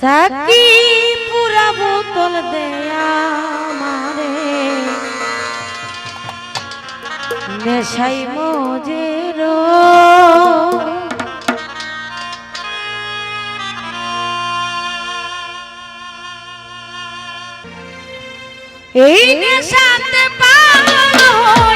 Psaki পুরা বোতল দেয়া মারে নেশাই মজের। এই নেশাতে পাগল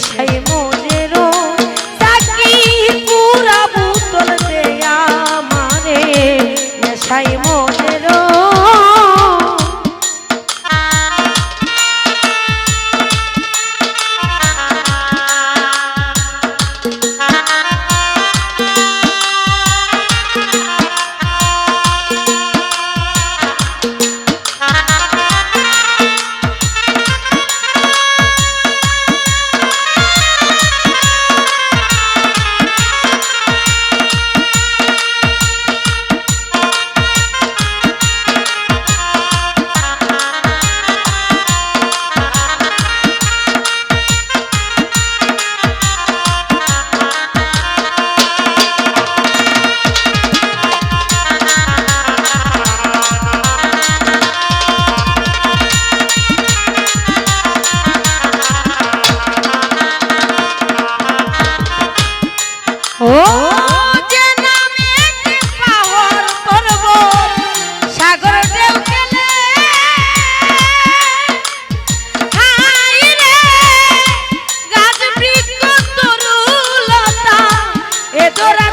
Yes, I am. de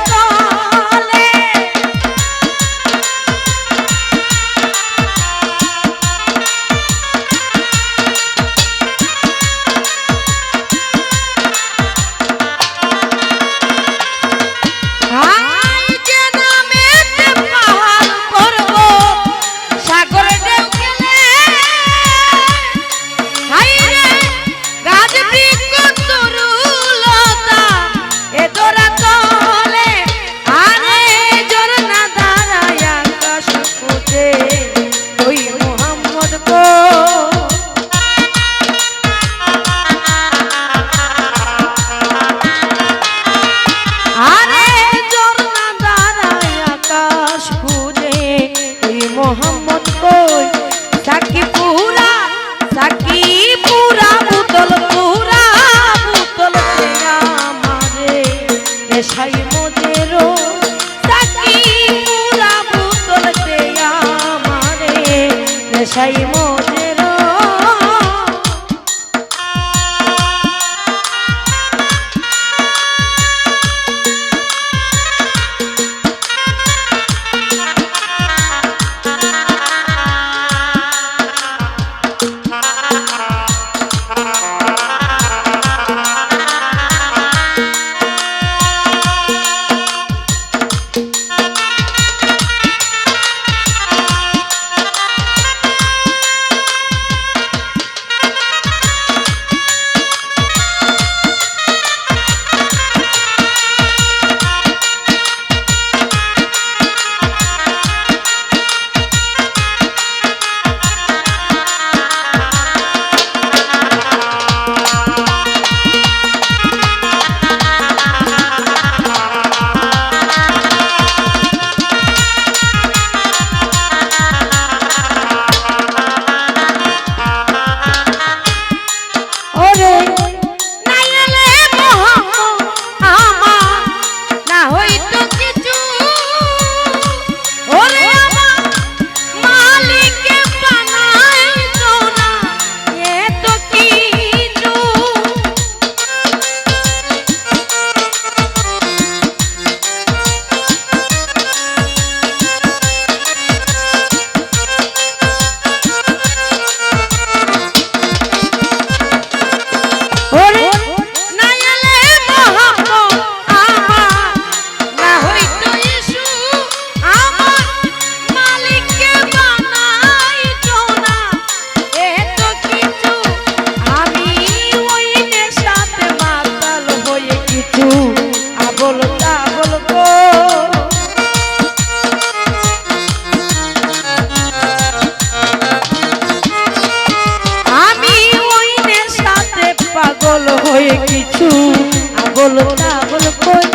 বোতল চাবল কই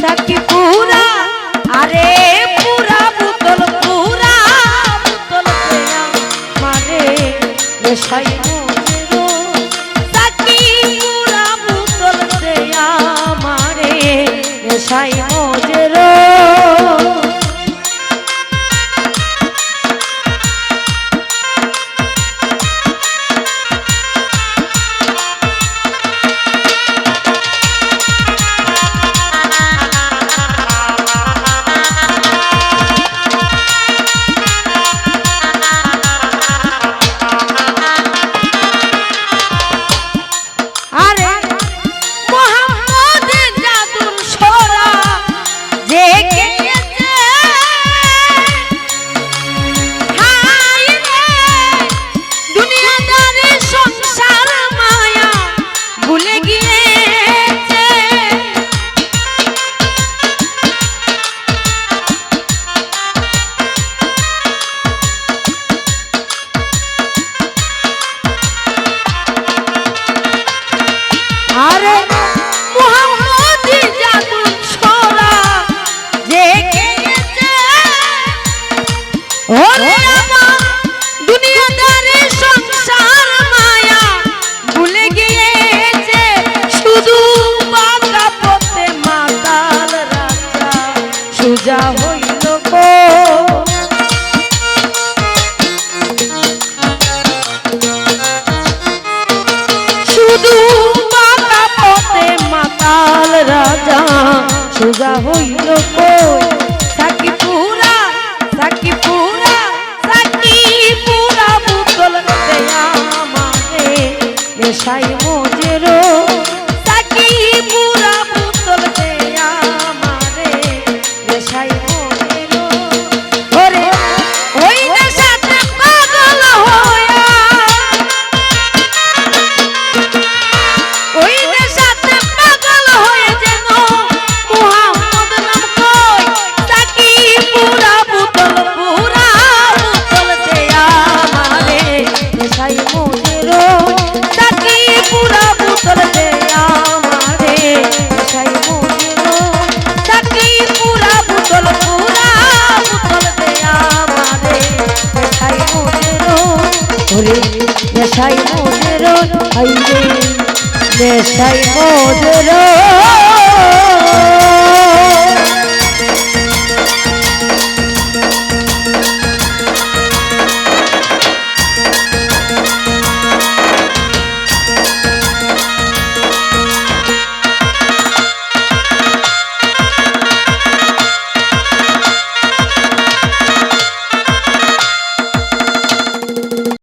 সাকি পুরা আরে পুরা বোতল পুরা বোতল দেয়া মানে নেশাই মজেরো সাকি পুরা বোতল দেয়া মানে নেশাই মজেরো আরে সুজা হইল শুধু বাঁকা পথে মাতাল রাজা সুজা হইল কই পুরা পুরা পুরা নেশাই মোদেরো হাইরে নেশাই মোদেরো